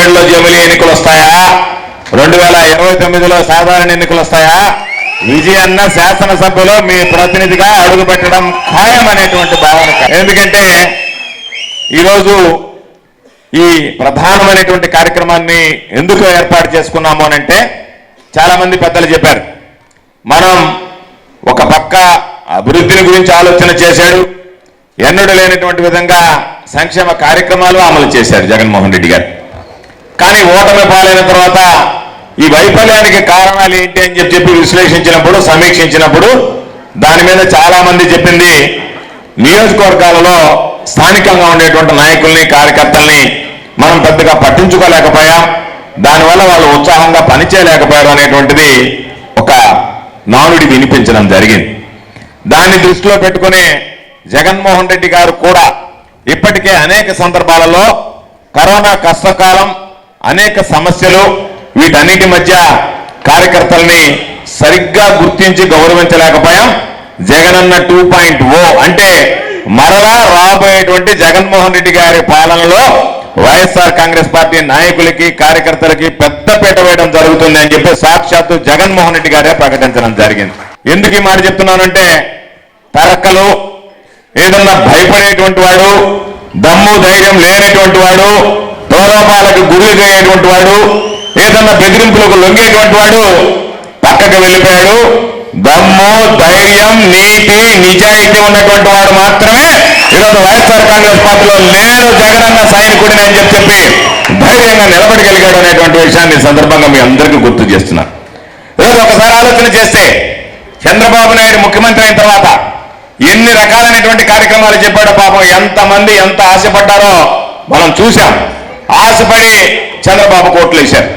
ఏడులో జమిలీ ఎన్నికలు వస్తాయా? రెండు వేల ఇరవై తొమ్మిదిలో సాధారణ ఎన్నికలు వస్తాయా? విజయన్న శాసనసభ్యులో మీ ప్రతినిధిగా అడుగుపెట్టడం ఖాయం అనేటువంటి భావన ఎందుకంటే ఈరోజు ఈ ప్రధానమైనటువంటి కార్యక్రమాన్ని ఎందుకు ఏర్పాటు చేసుకున్నాము అంటే చాలా మంది పెద్దలు చెప్పారు. మనం ఒక పక్క అభివృద్ధిని గురించి ఆలోచన చేశాడు ఎన్నడూ లేనటువంటి విధంగా సంక్షేమ కార్యక్రమాలు అమలు చేశారు జగన్మోహన్ రెడ్డి గారు. కానీ ఓటమి పాలైన తర్వాత ఈ వైఫల్యానికి కారణాలు ఏంటి అని చెప్పి విశ్లేషించినప్పుడు సమీక్షించినప్పుడు దాని మీద చాలా మంది చెప్పింది నియోజకవర్గాలలో స్థానికంగా ఉండేటువంటి నాయకుల్ని కార్యకర్తల్ని మనం పెద్దగా పట్టించుకోలేకపోయాం. దానివల్ల వాళ్ళు ఉత్సాహంగా పనిచేయలేకపోయారు అనేటువంటిది ఒక నానుడి వినిపించడం జరిగింది. దాన్ని దృష్టిలో పెట్టుకుని జగన్మోహన్ రెడ్డి గారు కూడా ఇప్పటికే అనేక సందర్భాలలో కరోనా కష్టకాలం అనేక సమస్యలు వీటన్నిటి మధ్య కార్యకర్తల్ని సరిగ్గా గుర్తించి గౌరవించలేకపోయాం. జగనన్న టూ పాయింట్ ఓ అంటే మరలా రాబోయేటువంటి జగన్మోహన్ రెడ్డి గారి పాలనలో వైఎస్ఆర్ కాంగ్రెస్ పార్టీ నాయకులకి కార్యకర్తలకి పెద్దపీట వేయడం జరుగుతుంది అని చెప్పి సాక్షాత్తు జగన్మోహన్ రెడ్డి గారే ప్రకటించడం జరిగింది. ఎందుకు ఈ మాట చెప్తున్నానంటే తరక్కలు ఏదన్నా భయపడేటువంటి వాడు దమ్ము ధైర్యం లేనటువంటి వాడు ప్రలోభాలకు గురి చేయటువంటి వాడు ఏదన్నా బెదిరింపులకు లొంగేటువంటి వాడు పక్కకు వెళ్ళిపోయాడు. దమ్ము ధైర్యం నీతి నిజాయితీ ఉన్నటువంటి వాడు మాత్రమే ఈరోజు వైఎస్ఆర్ కాంగ్రెస్ పార్టీలో నేను జగనన్న సైనికుడిని అని చెప్పి చెప్పి ధైర్యంగా నిలబడగలిగాడు అనేటువంటి విషయాన్ని సందర్భంగా మీ అందరికీ గుర్తు చేస్తున్నాను ఈరోజు ఒకసారి ఆలోచన చేస్తే చంద్రబాబు నాయుడు ముఖ్యమంత్రి అయిన తర్వాత ఎన్ని రకాలైనటువంటి కార్యక్రమాలు చెప్పాడో పాపం ఎంతమంది ఎంత ఆశపడ్డారో మనం చూశాం. ఆశపడి చంద్రబాబు కోట్లు వేశారు.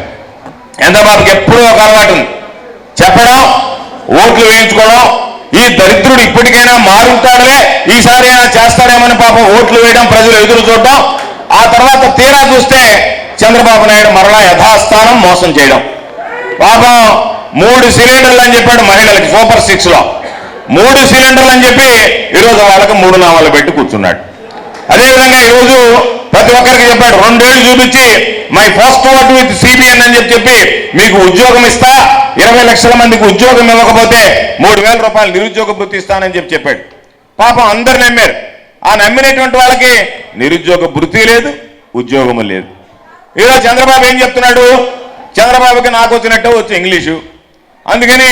చంద్రబాబుకి ఎప్పుడూ ఒక అలవాటు ఉంది. చెప్పడం ఓట్లు వేయించుకోవడం ఈ దరిద్రుడు ఇప్పటికైనా మారుతాడులే ఈసారి అయినా చేస్తాడేమని పాపం ఓట్లు వేయడం ప్రజలు ఎదురు చూడడం. ఆ తర్వాత తీరా చూస్తే చంద్రబాబు నాయుడు మరలా యథాస్థానం మోసం చేయడం. పాపం మూడు సిలిండర్లు అని చెప్పాడు మహిళలకి సూపర్ సిక్స్లో మూడు సిలిండర్లు అని చెప్పి ఈరోజు వాళ్ళకి మూడు నామాలు పెట్టి కూర్చున్నాడు. అదేవిధంగా ఈరోజు ప్రతి ఒక్కరికి చెప్పాడు రెండేళ్ళు చూపించి my first vote with CBN అని చెప్పి చెప్పి మీకు ఉద్యోగం ఇస్తా ఇరవై లక్షల మందికి ఉద్యోగం ఇవ్వకపోతే మూడు వేల రూపాయలు నిరుద్యోగ భృతి ఇస్తానని చెప్పి చెప్పాడు. పాపం అందరు నమ్మారు. ఆ నమ్మినటువంటి వాళ్ళకి నిరుద్యోగ వృత్తి లేదు ఉద్యోగము లేదు. ఈరోజు చంద్రబాబు ఏం చెప్తున్నాడు? చంద్రబాబుకి నాకు వచ్చినట్టు వచ్చి ఇంగ్లీషు. అందుకని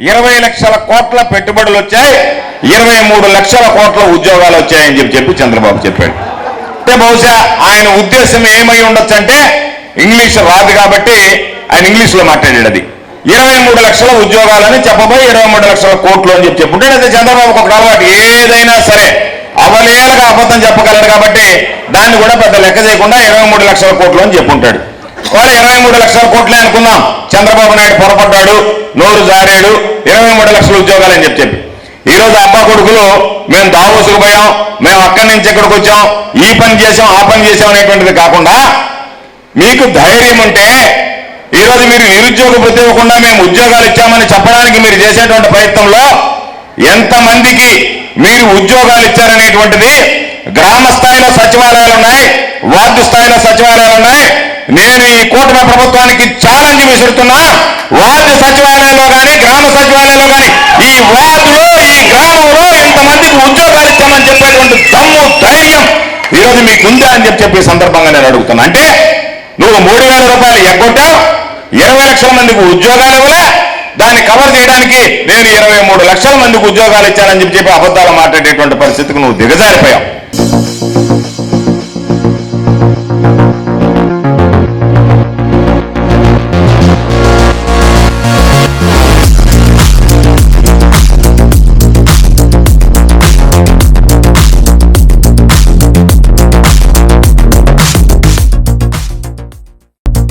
ఇరవై లక్షల కోట్ల పెట్టుబడులు వచ్చాయి ఇరవై మూడు లక్షల కోట్ల ఉద్యోగాలు వచ్చాయని చెప్పి చెప్పి చంద్రబాబు చెప్పాడు. అంటే బహుశా ఆయన ఉద్దేశం ఏమై ఉండొచ్చు అంటే ఇంగ్లీష్ రాదు కాబట్టి ఆయన ఇంగ్లీష్లో మాట్లాడాడు అది. ఇరవై మూడు లక్షల ఉద్యోగాలని చెప్పబోయి ఇరవై మూడు లక్షల కోట్లు అని చెప్పి చెప్పుంటే అయితే చంద్రబాబుకు ఒక అలవాటు ఏదైనా సరే అవలేలగా అబద్ధం చెప్పగలరు కాబట్టి దాన్ని కూడా పెద్ద లెక్క చేయకుండా ఇరవై మూడు లక్షల కోట్లు అని చెప్పుంటాడు. వాళ్ళు ఇరవై మూడు లక్షల కోట్లే అనుకుందాం. చంద్రబాబు నాయుడు పొరపడ్డాడు నోరు జారాడు ఇరవై మూడు లక్షల ఉద్యోగాలు అని చెప్పి ఈరోజు అబ్బా కొడుకులు మేము దావోసుకు పోయాం మేము అక్కడి నుంచి ఇక్కడికి వచ్చాం ఈ పని చేసాం ఆ పని చేసాం అనేటువంటిది కాకుండా మీకు ధైర్యం ఉంటే ఈరోజు మీరు నిరుద్యోగ వృత్తి ఇవ్వకుండా మేము ఉద్యోగాలు ఇచ్చామని చెప్పడానికి మీరు చేసేటువంటి ప్రయత్నంలో ఎంతమందికి మీరు ఉద్యోగాలు ఇచ్చారనేటువంటిది గ్రామ స్థాయిలో సచివాలయాలు ఉన్నాయి వార్డు స్థాయిలో సచివాలయాలు ఉన్నాయి నేను ఈ కూటమి ప్రభుత్వానికి ఛాలెంజ్ విసురుతున్నా వార్డు సచివాలయంలో కానీ గ్రామ సచివాలయంలో కానీ ఈ వార్డులో ఈ గ్రామంలో ఇంతమందికి ఉద్యోగాలు ఇచ్చామని చెప్పేటువంటి దమ్ము ధైర్యం ఈరోజు మీకు ఉందా అని చెప్పి చెప్పే సందర్భంగా నేను అడుగుతున్నా. అంటే నువ్వు మూడు వేల రూపాయలు ఎగ్గొట్టావు ఇరవై లక్షల మందికి ఉద్యోగాలు ఇవ్వలే దాన్ని కవర్ చేయడానికి నేను ఇరవై మూడు లక్షల మందికి ఉద్యోగాలు ఇచ్చానని చెప్పి చెప్పి అబద్ధాలు మాట్లాడేటువంటి పరిస్థితికి నువ్వు దిగజారిపోయావు.